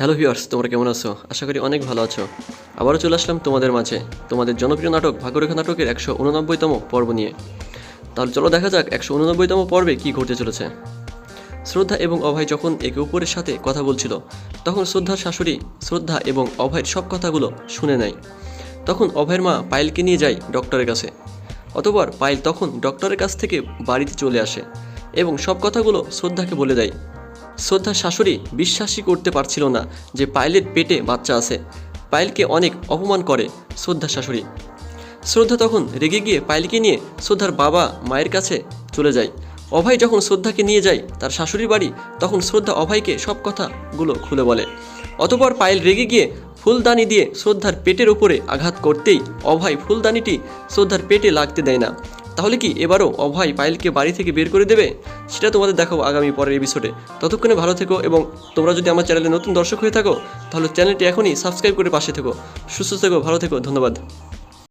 Hello viewers, তোমরা কেমন আছো? আশা করি অনেক ভালো আছো। আবারও চলে আসলাম তোমাদের মাঝে তোমাদের জনপ্রিয় নাটক ভাগ্যরেখা নাটকের একশো উননব্বইতম পর্ব নিয়ে। তাহলে চলো দেখা যাক একশো উননব্বইতম পর্বে কী ঘটতে চলেছে। শ্রদ্ধা এবং অভয় যখন একে অপরের সাথে কথা বলছিল, তখন শ্রদ্ধার শাশুড়ি শ্রদ্ধা এবং অভয়ের সব কথাগুলো শুনে নেয়। তখন অভয়ের মা পায়েলকে নিয়ে যায় ডক্টরের কাছে। অতপর পায়েল তখন ডক্টরের কাছ থেকে বাড়িতে চলে আসে এবং সব কথাগুলো শ্রদ্ধাকে বলে দেয়। শ্রদ্ধার শাশুড়ি বিশ্বাসই করতে পারছিল না যে পায়েলের পেটে বাচ্চা আছে। পায়েলকে অনেক অপমান করে শ্রদ্ধার শাশুড়ি। শ্রদ্ধা তখন রেগে গিয়ে পায়েলকে নিয়ে শ্রদ্ধার বাবা মায়ের কাছে চলে যায়। অভয় যখন শ্রদ্ধাকে নিয়ে যায় তার শাশুড়ির বাড়ি, তখন শ্রদ্ধা অভয়কে সব কথাগুলো খুলে বলে। অতপর পায়েল রেগে গিয়ে ফুলদানি দিয়ে শ্রদ্ধার পেটের উপরে আঘাত করতেই অভয় ফুলদানিটি শ্রদ্ধার পেটে লাগতে দেয় না। তাহলে কি এবারও অভয় পায়েলকে বাড়ি থেকে বের করে দেবে? সেটা তোমাদের দেখাবো আগামী পরের এপিসোডে ততক্ষণে ভালো থেকো এবং তোমরা যদি আমার চ্যানেলে নতুন দর্শক হয়ে থাকো, তাহলে চ্যানেলটি এখনই সাবস্ক্রাইব করে পাশে থেকো। সুস্থ থেকো, ভালো থেকো, ধন্যবাদ।